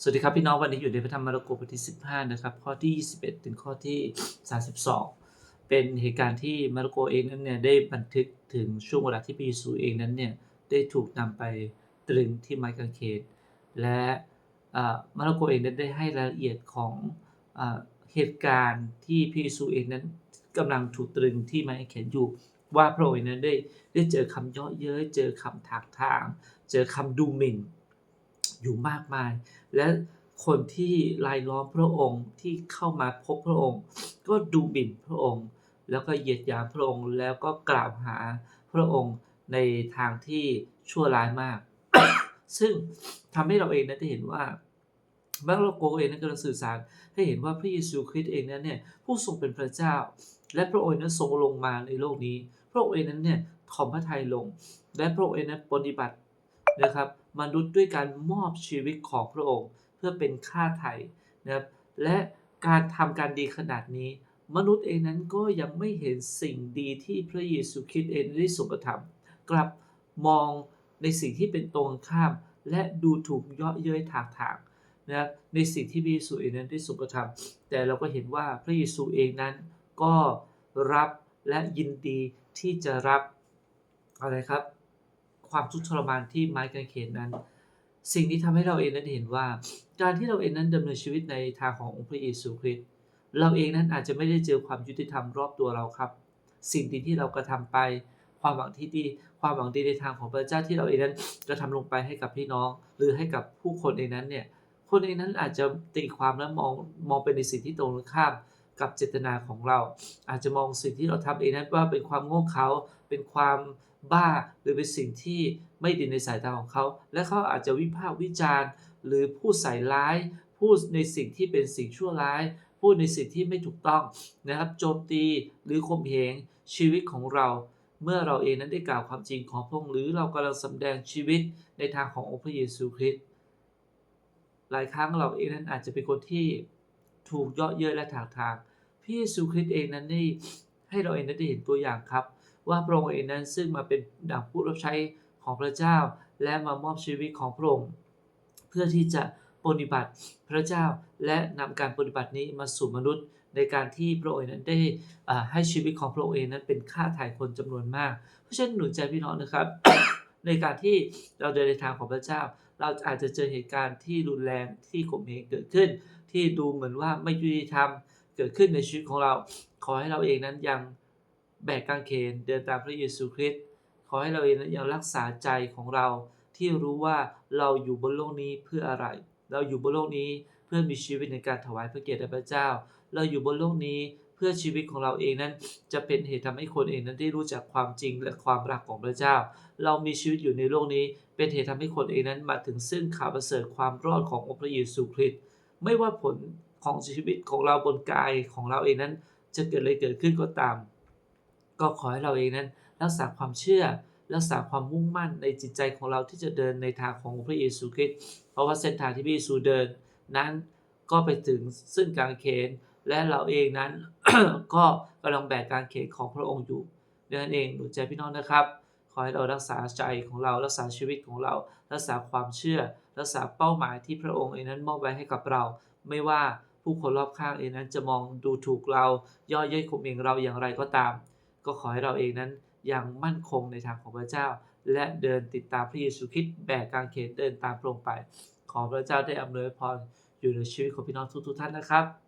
สวัสดีครับพี่น้องวันนี้อยู่ในพระธรรมมาระโกบทที่ 15 นะครับ ข้อที่ 21 ถึงข้อที่ 32 เป็นเหตุการณ์ที่มาระโกเองนั้นเนี่ยได้บันทึกถึงช่วงเวลาที่พระเยซูเองนั้นเนี่ยได้ถูกนำไปตรึงที่ไม้กางเขนและอ่ามาระโกเองนั้นได้ให้รายละเอียดของอาเหตุการณ์ที่พระเยซูเองนั้นกำลังถูกตรึงที่ไม้กางเขนอยู่ว่าพระองค์เองนั้นได้ได้เจอคำเยาะเย้ยเจอคำถากทาง เจอคำดูหมิ่น อยู่มากมาย และคนที่รายล้อมพระองค์ที่เข้ามาพบพระองค์ ก็ดูหมิ่นพระองค์ แล้วก็เหยียดหยามพระองค์แล้วก็กล่าวหาพระองค์ในทางที่ชั่วร้ายมาก ซึ่งทำให้เราเองนั้นได้เห็นว่าเมื่อเราโกเองนั้นกำลังสื่อสารให้เห็นว่าพระเยซูคริสต์เองนั้นเนี่ยผู้ทรงเป็นพระเจ้า และพระองค์นั้นทรงลงมาในโลกนี้ พระองค์เองนั้นเนี่ยถ่อมพระทัยลง และพระองค์เองนั้นปฏิบัติ นะครับมนุษย์ด้วยการมอบชีวิตของพระองค์ เพื่อเป็นค่าไถ่นะครับและการทำการดีขนาดนี้ มนุษย์เองนั้นก็ยังไม่เห็นสิ่งดีที่พระเยซูคริสต์เองได้ทรงกระทำกลับมองในสิ่งที่เป็นตรงข้าม และดูถูกเยาะเย้ยถากถางนะครับในสิ่งที่พระเยซูเองนั้นได้ทรงกระทำแต่เราก็เห็นว่าพระเยซูเองนั้นก็รับและยินดีที่จะรับอะไรครับ ความทุกข์ทรมานที่ไม้กางเขนนั้น สิ่งนี้ทำให้เราเองนั้นเห็นว่า การที่เราเองนั้นดำเนินชีวิตในทางขององค์พระเยซูคริสต์เราเองนั้นอาจจะไม่ได้เจอความยุติธรรมรอบตัวเราครับ สิ่งดีที่เรากระทำไป ความหวังที่ดีความหวังดีในทางของพระเจ้าที่เราเองนั้นกระทำลงไปให้กับพี่น้อง หรือให้กับผู้คนเองนั้นเนี่ยคนเองนั้นอาจจะตีความและมองมองเป็นในสิ่งที่ตรงข้าม กับเจตนาของเรา อาจจะมองสิ่งที่เราทำเองนั้นว่าเป็นความโง่เขลาเป็นความบ้าหรือเป็นสิ่งที่ไม่ดีในสายตาของเขา และเขาอาจจะวิพากษ์วิจารณ์ หรือพูดใส่ร้าย พูดในสิ่งที่เป็นสิ่งชั่วร้าย พูดในสิ่งที่ไม่ถูกต้องนะครับ โจมตีหรือข่มเหงชีวิตของเรา เมื่อเราเองนั้นได้กล่าวความจริงของพระองค์หรือเรากำลังสำแดงชีวิตในทางขององค์พระเยซูคริสต์หลายครั้งเราเองนั้นอาจจะเป็นคนที่ถูกเยาะเย้ยและถากทาง พระเยซูคริสต์เองนั้นได้ให้เราเองนั้นได้เห็นตัวอย่างครับ ว่าพระองค์เองนั้นซึ่งมาเป็นดั่งผู้รับใช้ของพระเจ้า และมามอบชีวิตของพระองค์เพื่อที่จะปฏิบัติพระเจ้าและนำการปฏิบัตินี้มาสู่มนุษย์ ในการที่พระองค์นั้นได้ให้ชีวิตของพระองค์เองนั้นเป็นค่าถ่ายคนจำนวนมาก เพราะฉะนั้นหนุนใจพี่น้องนะครับ ในการที่เราเดินในทางของพระเจ้า เราอาจจะเจอเหตุการณ์ที่รุนแรงที่ข่มเหงเกิดขึ้น ที่ดูเหมือนว่าไม่ยุติธรรม เกิดขึ้นในชีวิตของเรา ขอให้เราเองนั้นยังแบกกางเขนเดินตามพระเยซูคริสต์ขอให้เราเองนั้นยังรักษาใจของเรา ที่รู้ว่าเราอยู่บนโลกนี้เพื่ออะไร เราอยู่บนโลกนี้เพื่อมีชีวิตในการถวายพระเกียรติแด่พระเจ้า เราอยู่บนโลกนี้เพื่อชีวิตของเราเองนั้น จะเป็นเหตุทำให้คนเองนั้นได้รู้จักความจริงและความรักของพระเจ้า เรามีชีวิตอยู่ในโลกนี้ เป็นเหตุทำให้คนเองนั้นมาถึงซึ่งข่าวประเสริฐความรอดขององค์พระเยซูคริสต์ไม่ว่าผล ของชีวิตของเราบนกายของเราเองนั้น จะเกิดอะไรเกิดขึ้นก็ตาม ก็ขอให้เราเองนั้น รักษาความเชื่อ รักษาความมุ่งมั่นในจิตใจของเราที่จะเดินในทางของพระเยซูคริสต์เพราะว่าเส้นทางที่พระเยซูเดินนั้นก็ไปถึงซึ่งกางเขนและเราเองนั้น ก็กำลังแบกกางเขนของพระองค์อยู่ดังนั้นเองหนุนใจพี่น้องนะครับขอให้เรารักษาใจของเรารักษาชีวิตของเรา รักษาความเชื่อ รักษาเป้าหมายที่พระองค์เองนั้นมอบไว้ให้กับเรา ไม่ว่า ผู้คนรอบข้างเองนั้นจะมองดูถูกเราย่อเย้ยข่มเหงเราอย่างไรก็ตาม ก็ขอให้เราเองนั้นยังมั่นคงในทางของพระเจ้า และเดินติดตามพระเยซูคริสต์แบกกางเขนเดินตามพระองค์ไป ขอพระเจ้าได้อำนวยพรอยู่ในชีวิตของพี่น้องทุกๆท่านนะครับ